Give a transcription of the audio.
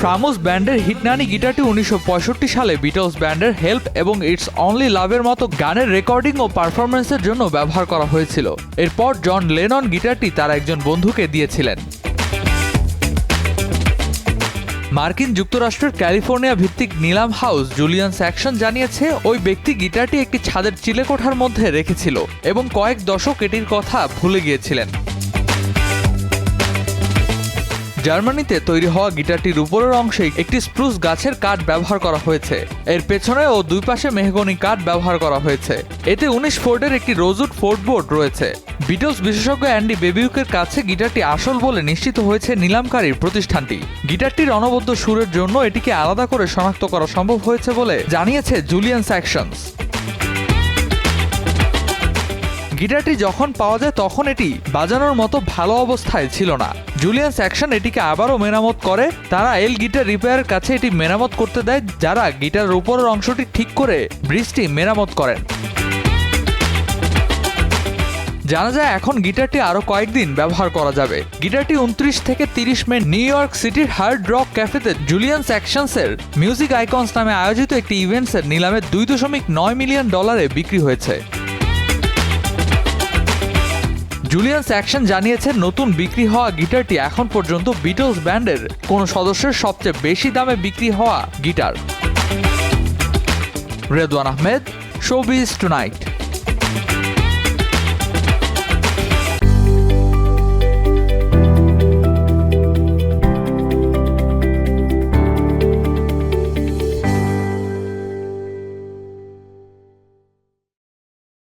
ফ্রামোস ব্যান্ডের হিটনানি গিটারটি উনিশশো পঁয়ষট্টি সালে বিটলস ব্যান্ডের হেল্প এবং ইটস অনলি লাভের মতো গানের রেকর্ডিং ও পারফরমেন্সের জন্য ব্যবহার করা হয়েছিল। এরপর জন লেনন গিটারটি তার একজন বন্ধুকে দিয়েছিলেন। মার্কিন যুক্তরাষ্ট্রের ক্যালিফোর্নিয়া ভিত্তিক নিলাম হাউস জুলিয়ান স্যাকশন জানিয়েছে, ওই ব্যক্তি গিটারটি একটি ছাদের চিলেকোঠার মধ্যে রেখেছিল এবং কয়েক দশক এটির কথা ভুলে গিয়েছিলেন। জার্মানিতে তৈরি হওয়া গিটারটির উপরের অংশে একটি স্প্রুস গাছের কাঠ ব্যবহার করা হয়েছে। এর পেছনে ও দুই পাশে মেহগনি কাঠ ব্যবহার করা হয়েছে। এতে উনিশ ফোর্ডের একটি রোজুড ফোর্ড বোর্ড রয়েছে। বিটলস বিশেষজ্ঞ অ্যান্ডি বেবিউকের কাছে গিটারটি আসল বলে নিশ্চিত হয়েছে নিলামকারীর প্রতিষ্ঠানটি। গিটারটির অনবদ্য সুরের জন্য এটিকে আলাদা করে শনাক্ত করা সম্ভব হয়েছে বলে জানিয়েছে জুলিয়ান স্যাকশনস। গিটারটি যখন পাওয়া যায় তখন এটি বাজানোর মতো ভালো অবস্থায় ছিল না। জুলিয়ান স্যাকশন এটিকে আবারও মেরামত করে। তারা এল গিটার রিপেয়ারের কাছে এটি মেরামত করতে দেয়, যারা গিটারের উপরের অংশটি ঠিক করে ব্রিজটি মেরামত করেন। জানা যায় এখন গিটারটি আরও কয়েকদিন ব্যবহার করা যাবে। গিটারটি উনত্রিশ থেকে তিরিশ মে নিউ ইয়র্ক সিটির হার্ড রক ক্যাফেতে জুলিয়ান স্যাকশনসের মিউজিক আইকনস নামে আয়োজিত একটি ইভেন্টসের নিলামে দুই দশমিক নয় মিলিয়ন ডলারে বিক্রি হয়েছে। জুলিয়ান স্যাকশন জানিয়েছেন নতুন বিক্রি হওয়া গিটারটি এখন পর্যন্ত বিটলস ব্যান্ডের কোন সদস্যের সবচেয়ে বেশি দামে বিক্রি হওয়া guitar. Redwan Ahmed, showbiz tonight.